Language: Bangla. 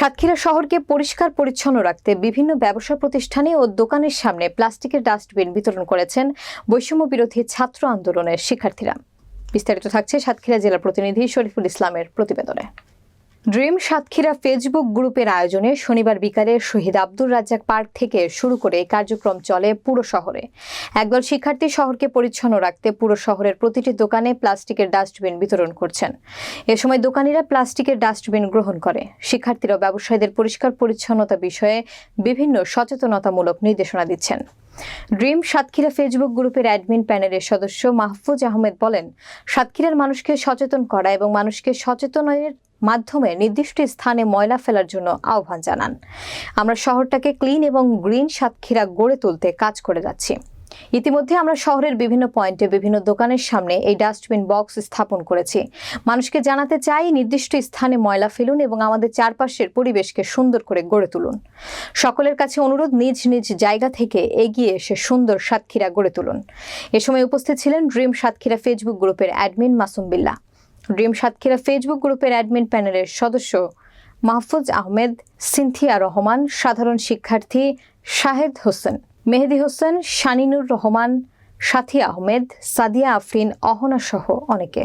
সাতক্ষীরা শহরকে পরিষ্কার পরিচ্ছন্ন রাখতে বিভিন্ন ব্যবসা প্রতিষ্ঠানে ও দোকানের সামনে প্লাস্টিকের ডাস্টবিন বিতরণ করেছেন বৈষম্য বিরোধী ছাত্র আন্দোলনের শিক্ষার্থীরা। বিস্তারিত থাকছে সাতক্ষীরা জেলা প্রতিনিধি শরীফুল ইসলামের প্রতিবেদনে। ড্রিম সাতক্ষীরা ফেসবুক গ্রুপের আয়োজনে শনিবার বিকালে শহীদ আব্দুর রাজ্জাক পার্ক থেকে শুরু করে কার্যক্রম চলে পুরো শহরে। একদল শিক্ষার্থী শহরকে পরিচ্ছন্ন রাখতে পুরো শহরের প্রতিটি দোকানে প্লাস্টিকের ডাস্টবিন বিতরণ করছেন। এ সময় দোকানিরা প্লাস্টিকের ডাস্টবিন গ্রহণ করে। শিক্ষার্থীরা ব্যবসায়ীদের পরিষ্কার পরিচ্ছন্নতা বিষয়ে বিভিন্ন সচেতনতামূলক নির্দেশনা দিচ্ছেন। ড্রিম সাতক্ষীরা ফেসবুক গ্রুপের অ্যাডমিন প্যানেলের সদস্য মাহফুজ আহমেদ বলেন, সাতক্ষীরার মানুষকে সচেতন করা এবং মানুষকে সচেতনের মাধ্যমে নির্দিষ্ট স্থানে ময়লা ফেলার জন্য আহ্বান জানান। আমরা শহরটাকে ক্লিন এবং গ্রিন সাতক্ষীরা গড়ে তুলতে কাজ করে যাচ্ছি। ইতিমধ্যে আমরা শহরের বিভিন্ন পয়েন্টে বিভিন্ন দোকানের সামনে এই ডাস্টবিন বক্স স্থাপন করেছি। মানুষকে জানাতে চাই, নির্দিষ্ট স্থানে ময়লা ফেলুন এবং আমাদের চারপাশের পরিবেশকে সুন্দর করে গড়ে তুলুন। সকলের কাছে অনুরোধ, নিজ নিজ জায়গা থেকে এগিয়ে এসে সুন্দর সাতক্ষীরা গড়ে তুলুন। এ সময় উপস্থিত ছিলেন ড্রিম সাতক্ষীরা ফেসবুক গ্রুপের admin Masum Billah. Dream Satkhira Facebook গ্রুপের অ্যাডমিন প্যানেলের সদস্য মাহফুজ আহমেদ, সিনথিয়া রহমান, সাধারণ শিক্ষার্থী শাহেদ হোসেন, মেহেদি হোসেন, শানিনুর রহমান, সাথী আহমেদ, সাদিয়া আফরিন, অহনা সহ অনেকে।